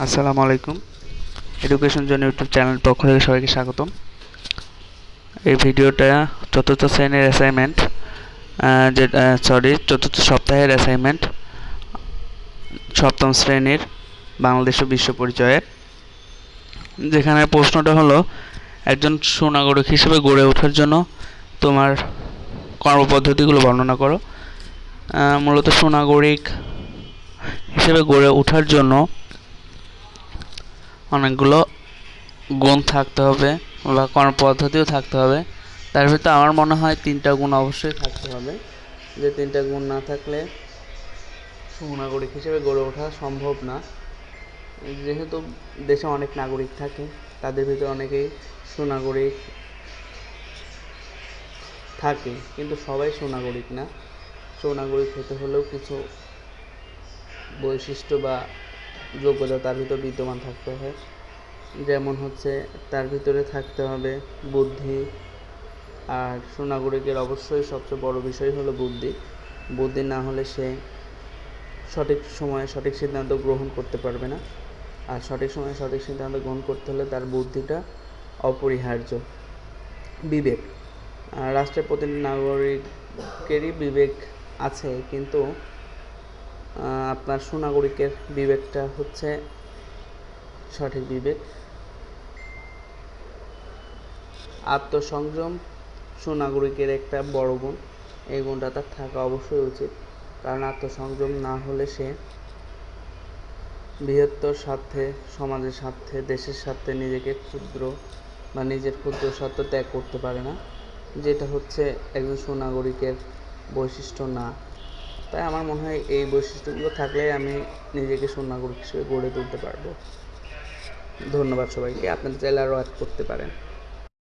আসসালামু আলাইকুম। এডুকেশন জন্য ইউটিউব চ্যানেল পক্ষ থেকে সবাইকে স্বাগতম। এই ভিডিওটা চতুর্থ শ্রেণির অ্যাসাইনমেন্ট যেটা সরি চতুর্থ সপ্তাহের অ্যাসাইনমেন্ট সপ্তম শ্রেণির বাংলাদেশ ও বিশ্ব পরিচয়ে। যেখানে প্রশ্নটা হলো, একজন সুনাগরিক হিসেবে গড়ে ওঠার জন্য তোমার কর্মপদ্ধতিগুলো বর্ণনা করো। মূলত সুনাগরিক হিসেবে গড়ে ওঠার জন্য অনেকগুলো গুণ থাকতে হবে বা কর্মপদ্ধতিও থাকতে হবে। তার ভিতরে আমার মনে হয় তিনটা গুণ অবশ্যই থাকতে হবে। যে তিনটা গুণ না থাকলে সুনাগরিক হিসেবে গড়ে ওঠা সম্ভব না। যেহেতু দেশে অনেক নাগরিক থাকে, তাদের ভিতরে অনেকেই সুনাগরিক থাকে, কিন্তু সবাই সুনাগরিক না। সুনাগরিক হতে হলেও কিছু বৈশিষ্ট্য বা যোগ্যতা তার ভিতর বিদ্যমান থাকতে হয় যেমন হচ্ছে তার ভিতরে থাকতে হবে বুদ্ধি। আর সুনাগরিকের অবশ্যই সবচেয়ে বড় বিষয় হলো বুদ্ধি। বুদ্ধি না হলে সে সঠিক সময়ে সঠিক সিদ্ধান্ত গ্রহণ করতে পারবে না। আর সঠিক সময়ে সঠিক সিদ্ধান্ত গ্রহণ করতে হলে তার বুদ্ধিটা অপরিহার্য। বিবেক। রাষ্ট্রের প্রতিটি নাগরিকেরই বিবেক আছে, কিন্তু আপনার সুনাগরিকের বিবেকটা হচ্ছে সঠিক বিবেক। আত্মসংযম সুনাগরিকের একটা বড় গুণ। এই গুণটা তার থাকা অবশ্যই উচিত। কারণ আত্মসংযম না হলে সে বৃহত্তর স্বার্থে, সমাজের স্বার্থে, দেশের স্বার্থে নিজেকে ক্ষুদ্র বা নিজের ক্ষুদ্র স্বার্থ ত্যাগ করতে পারে না। যেটা হচ্ছে একজন সুনাগরিকের বৈশিষ্ট্য না। তাই আমার মনে হয় এই বৈশিষ্ট্যগুলো থাকলে আমি নিজেকে সুনাগরিক হিসেবে গড়ে তুলতে পারব। ধন্যবাদ সবাইকে। আপনাদের চাইলে আরও করতে পারেন।